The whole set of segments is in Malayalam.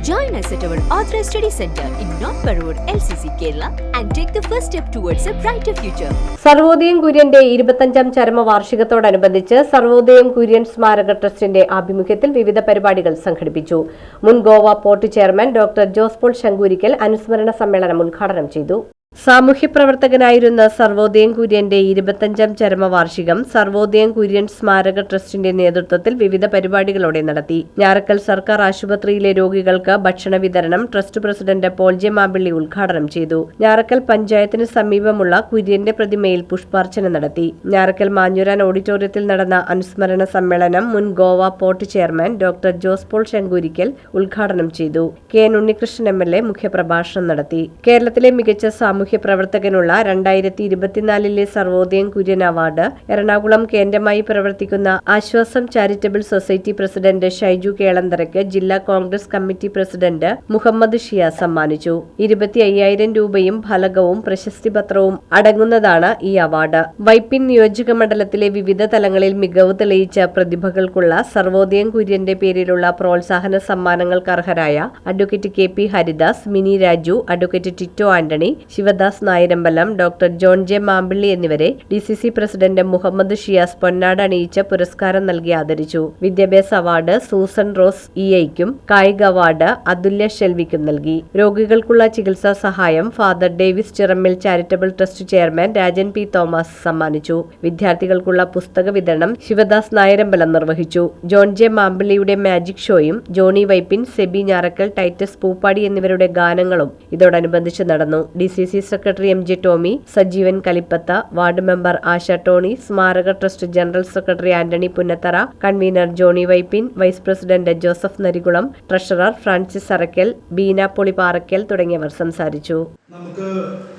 Join us at our Authorized Study Center in North Parur, LCC, Kerala, and take the first step towards a brighter future. Sarvodayam കുര്യന്റെ ഇരുപത്തഞ്ചാം ചരമ വാർഷികത്തോടനുബന്ധിച്ച് സർവോദയം കുര്യൻ സ്മാരക ട്രസ്റ്റിന്റെ ആഭിമുഖ്യത്തിൽ വിവിധ പരിപാടികൾ സംഘടിപ്പിച്ചു മുൻ Goa port chairman doctor Jose Paul Shankoorikkal അനുസ്മരണ സമ്മേളനം ഉദ്ഘാടനം ചെയ്തു സാമൂഹ്യപ്രവർത്തകനായിരുന്ന സർവോദയം കുര്യന്റെ ഇരുപത്തഞ്ചാം ചരമവാർഷികം സർവോദയം കുര്യൻ സ്മാരക ട്രസ്റ്റിന്റെ നേതൃത്വത്തിൽ വിവിധ പരിപാടികളോടെ നടത്തി. ഞാറക്കൽ സർക്കാർ ആശുപത്രിയിലെ രോഗികൾക്ക് ഭക്ഷണ വിതരണം trust president Paul J Mampilly ഉദ്ഘാടനം ചെയ്തു. ഞാറക്കൽ പഞ്ചായത്തിന് സമീപമുള്ള കുര്യന്റെ പ്രതിമയിൽ പുഷ്പാർച്ചന നടത്തി. ഞാറക്കൽ മാഞ്ഞുരാൻ ഓഡിറ്റോറിയത്തിൽ നടന്ന അനുസ്മരണ സമ്മേളനം മുൻ Goa port chairman doctor Jose Paul Shankoorikkal ഉദ്ഘാടനം ചെയ്തു. K N Unnikrishnan M L A മുഖ്യപ്രഭാഷണം നടത്തി. കേരളത്തിലെ മികച്ച സാമൂഹ്യ പ്രവർത്തകനുള്ള രണ്ടായിരത്തി ഇരുപത്തിനാലിലെ സർവോദയം കുര്യൻ അവാർഡ്. എറണാകുളം കേന്ദ്രമായി പ്രവർത്തിക്കുന്ന Aswasam charitable society president Shaiju കേളന്തറയ്ക്ക് ജില്ലാ കോൺഗ്രസ് കമ്മിറ്റി പ്രസിഡന്റ് മുഹമ്മദ് ഷിയ സമ്മാനിച്ചു. ഇരുപത്തി അയ്യായിരം രൂപയും ഫലകവും പ്രശസ്തി പത്രവും അടങ്ങുന്നതാണ് ഈ അവാർഡ്. വൈപ്പിൻ നിയോജക മണ്ഡലത്തിലെ വിവിധ തലങ്ങളിൽ മികവ് തെളിയിച്ച പ്രതിഭകൾക്കുള്ള സർവോദയം കുര്യന്റെ പേരിലുള്ള പ്രോത്സാഹന സമ്മാനങ്ങൾക്ക് അർഹരായ advocate K P Haridas Mini Raju advocate Tito Antony Sivadas Narayambalam doctor John J Mampilly എന്നിവരെ D C C president Muhammad Shiyas പൊന്നാട് അണിയിച്ച പുരസ്കാരം നൽകി ആദരിച്ചു. വിദ്യാഭ്യാസ അവാർഡ് സൂസൻ റോസ് ഇ ഐക്കും കായിക അവാർഡ് അതുല്യ ഷെൽവിക്കും നൽകി. രോഗികൾക്കുള്ള ചികിത്സാ സഹായം father Davis Chirammel charitable trust chairman Rajan P Thomas സമ്മാനിച്ചു. വിദ്യാർത്ഥികൾക്കുള്ള പുസ്തക വിതരണം ശിവദാസ് നായരമ്പലം നിർവഹിച്ചു. ജോൺ ജെ മാമ്പിള്ളിയുടെ മാജിക് ഷോയും ജോണി വൈപ്പിൻ സെബി ഞാറക്കൽ ടൈറ്റസ് പൂപ്പാടി എന്നിവരുടെ ഗാനങ്ങളും ഇതോടനുബന്ധിച്ച് നടന്നു. D C C secretary M J Tomy Sajeevan Kalippatha ward member Asha Tony സ്മാരക trust general secretary Antony Punnathara convener Johny Vypin vice president Joseph Narikulam treasurer Francis Arakkal Beena Polipparakkal തുടങ്ങിയവർ സംസാരിച്ചു. നമുക്ക്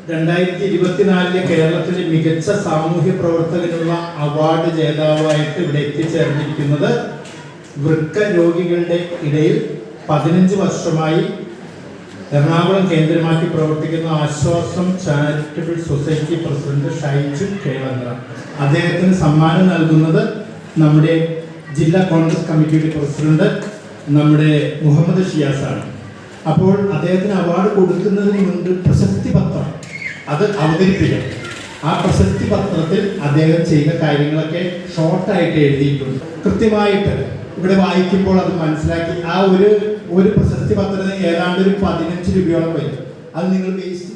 രണ്ടായിരത്തി ഇരുപത്തിനാലിലെ കേരളത്തിലെ മികച്ച സാമൂഹ്യ പ്രവർത്തകനുള്ള അവാർഡ് ജേതാവായിട്ട് ഇവിടെ എത്തിച്ചേർന്നിരിക്കുന്നത് വൃക്ക രോഗികളുടെ ഇടയിൽ പതിനഞ്ച് വർഷമായി എറണാകുളം കേന്ദ്രമാക്കി പ്രവർത്തിക്കുന്ന Aswasam charitable society president Shaiju Kelandra അദ്ദേഹത്തിന് സമ്മാനം നൽകുന്നത് നമ്മുടെ ജില്ലാ കോൺഗ്രസ് കമ്മിറ്റിയുടെ പ്രസിഡന്റ് നമ്മുടെ മുഹമ്മദ് ഷിയാസാണ് അപ്പോൾ അദ്ദേഹത്തിന് അവാർഡ് കൊടുക്കുന്നതിന് മുൻപ് പ്രശസ്തി പത്രം അത് അവതരിപ്പിക്കണം. ആ പ്രശസ്തി പത്രത്തിൽ അദ്ദേഹം ചെയ്ത കാര്യങ്ങളൊക്കെ ഷോർട്ടായിട്ട് എഴുതിയിട്ടുണ്ട്. കൃത്യമായിട്ട് ഇവിടെ വായിക്കുമ്പോൾ അത് മനസ്സിലാക്കി ആ ഒരു ഒരു പ്രശസ്തി പത്രത്തിന് ഏതാണ്ട് ഒരു പതിനഞ്ച് രൂപയോളം വരും. അത് നിങ്ങൾ വേസ്റ്റ്